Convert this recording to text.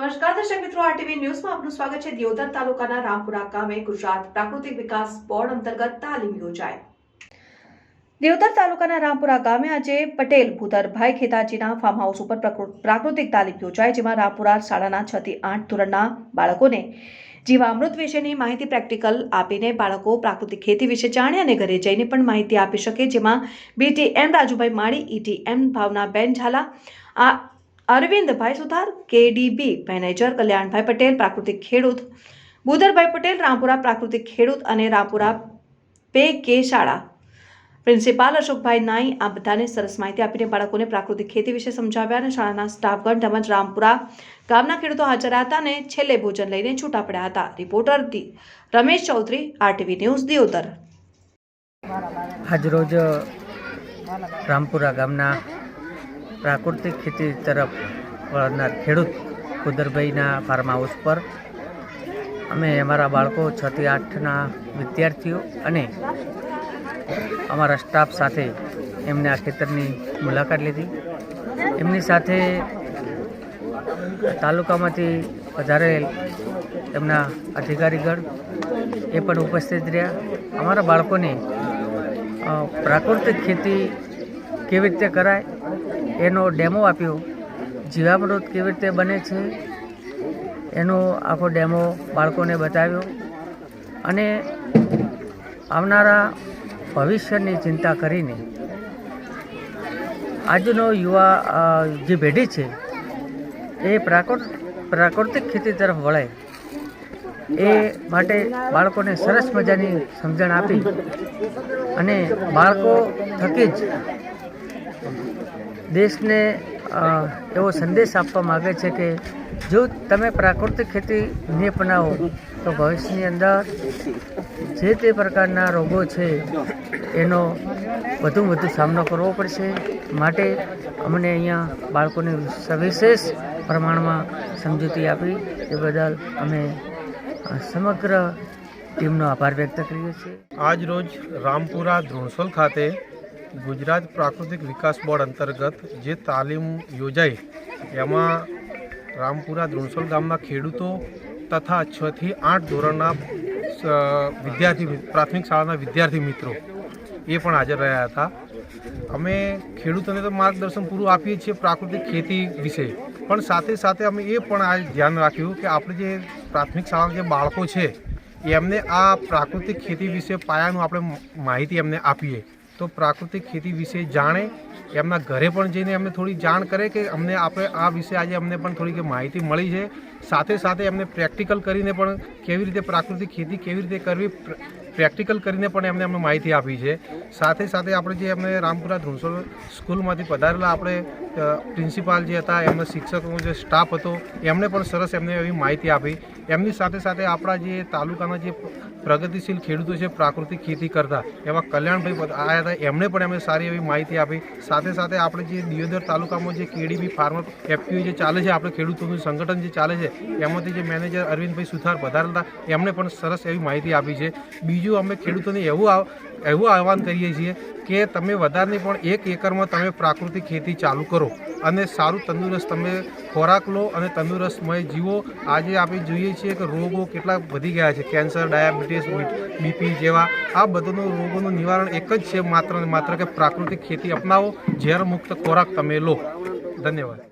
નમસ્કાર, દર્શક મિત્રો આરટીવી ન્યૂઝમાં આપનું સ્વાગત છે. દિયોદર તાલુકાના રામપુરા ગામે ગુજરાત પ્રાકૃતિક વિકાસ બોર્ડ અંતર્ગત તાલીમ યોજાઈ. દેવધર તાલુકાના રામપુરા ગામે આજે પટેલ ભૂતરભાઈ ખેતાજીના ફાર્મ હાઉસ ઉપર પ્રકૃ- પ્રાકૃતિક તાલીમ યોજાઈ, જેમાં રામપુરા શાળાના છ થી આઠ ધોરણના બાળકોને જીવામૃત વિશેની માહિતી પ્રેક્ટિકલ આપીને બાળકો પ્રાકૃતિક ખેતી વિશે જાણે અને ઘરે જઈને પણ માહિતી આપી શકે. જેમાં બીટીએમ રાજુભાઈ માળી ઈટીએમ ભાવનાબેન ઝાલા, આ અરવિંદભાઈ સુથાર, કેડીબી મેનેજર કલ્યાણભાઈ પટેલ, પ્રાકૃતિક ખેડૂત બુદરભાઈ પટેલ, રામપુરા પ્રાકૃતિક ખેડૂત અને રામપુરા પે કે શાળા પ્રિન્સિપાલ અશોકભાઈ નાઈ આ બધાને સરસ માહિતી આપીને બાળકોને પ્રાકૃતિક ખેતી વિશે સમજાવ્યા અને શાળાના સ્ટાફગણ તેમજ રામપુરા ગામના ખેડૂતો હાજર હતા અને છેલ્લે ભોજન લઈને છૂટા પડ્યા હતા. Reporter Ramesh Chaudhary, RTV news, Deodar. આજરોજ રામપુરા ગામના પ્રાકૃતિક ખેતી તરફ વળનાર ખેડૂત કુદરભાઈના ફાર્મ હાઉસ પર. અમે અમારા બાળકો છ થી આઠના વિદ્યાર્થીઓ અને અમારા સ્ટાફ સાથે એમને આ ખેતરની મુલાકાત લીધી. એમની સાથે તાલુકામાંથી વધારેલ એમના અધિકારીગણ એ પણ ઉપસ્થિત રહ્યા. અમારા બાળકોને પ્રાકૃતિક ખેતી કેવી રીતે કરાય એનો ડેમો આપ્યો. જીવામૃત કેવી રીતે બને છે એનો આખો ડેમો બાળકોને બતાવ્યો. અને આવનારા ભવિષ્યની ચિંતા કરીને આજનો યુવા જે પેઢી છે, એ પ્રાકૃત, પ્રાકૃતિક ખેતી તરફ વળે. એ માટે બાળકોને સરસ મજાની સમજણ આપી અને બાળકો થકી જ દેશને એવો સંદેશ આપવા માગે છે કે જો તમે પ્રાકૃતિક ખેતીને અપનાવો, તો ભવિષ્યની અંદર જે તે પ્રકારના રોગો છે, એનો વધુ વધુ સામનો કરવો પડશે. માટે અમને અહીંયા બાળકોને સવિશેષ પ્રમાણમાં સમજૂતી આપી. એ બદલ અમે સમગ્ર ટીમનો આભાર વ્યક્ત કરીએ છીએ. આજ રોજ રામપુરા ધ્રોણસોલ ખાતે ગુજરાત પ્રાકૃતિક વિકાસ બોર્ડ અંતર્ગત જે તાલીમ યોજાઈ, એમાં રામપુરા ધ્રોણસોલ ગામના ખેડૂતો તથા છથી આઠ ધોરણના વિદ્યાર્થી પ્રાથમિક શાળાના વિદ્યાર્થી મિત્રો એ પણ હાજર રહ્યા હતા. અમે ખેડૂતોને તો માર્ગદર્શન પૂરું આપીએ છીએ પ્રાકૃતિક ખેતી વિશે, પણ સાથે સાથે અમે એ પણ આ ધ્યાન રાખ્યું કે આપણે જે પ્રાથમિક શાળાના જે બાળકો છે, એમને આ પ્રાકૃતિક ખેતી વિશે પાયાનું આપણે માહિતી એમને આપીએ. તો પ્રાકૃતિક ખેતી વિશે જાણે, એમના ઘરે પણ જઈને એમને થોડી જાણ કરે કે અમને આપણે આ વિશે આજે અમને પણ થોડીક માહિતી મળી છે. સાથે સાથે એમને પ્રેક્ટિકલ કરીને પણ કેવી રીતે પ્રાકૃતિક ખેતી કેવી રીતે કરવી પ્રેક્ટિકલ કરીને પણ એમને અમને માહિતી આપી છે. સાથે સાથે આપણે જે એમને રામપુરા ધ્રુંસોલ સ્કૂલમાંથી પધારેલા આપણે પ્રિન્સિપાલ જે હતા, એમના શિક્ષકોનો જે સ્ટાફ હતો, એમણે પણ સરસ એમને એવી માહિતી આપી. એમની સાથે સાથે આપણા જે તાલુકાના જે પ્રગતિશીલ ખેડૂતો છે, પ્રાકૃતિક ખેતી કરતા, એવા કલ્યાણભાઈ આવ્યા હતા, એમણે પણ એમને સારી એવી માહિતી આપી. સાથે સાથે આપણે જે દિયોદર તાલુકામાં જે કેડીબી ફાર્મર એફપીઓ જે ચાલે છે, આપણે ખેડૂતોનું સંગઠન જે ચાલે છે, એમાંથી જે મેનેજર અરવિંદભાઈ સુથાર પધારેલા એમણે પણ સરસ એવી માહિતી આપી છે. બીજું અમે ખેડૂતોને એવું એવું આહવાન કરીએ છીએ કે તમે વધારે પણ એક એકરમાં તમે પ્રાકૃતિક ખેતી ચાલુ કરો અને સારું તંદુરસ્ત તમે ખોરાક લો અને તંદુરસ્તમય જીવો. આજે આપણે જોઈએ છીએ કે રોગો કેટલા વધી ગયા છે. કેન્સર, ડાયાબિટીસ બીપી જેવા. આ બધાનો રોગોનું નિવારણ એક જ છે માત્ર ને માત્ર કે પ્રાકૃતિક ખેતી અપનાવો ઝેરમુક્ત ખોરાક તમે લો. ધન્યવાદ.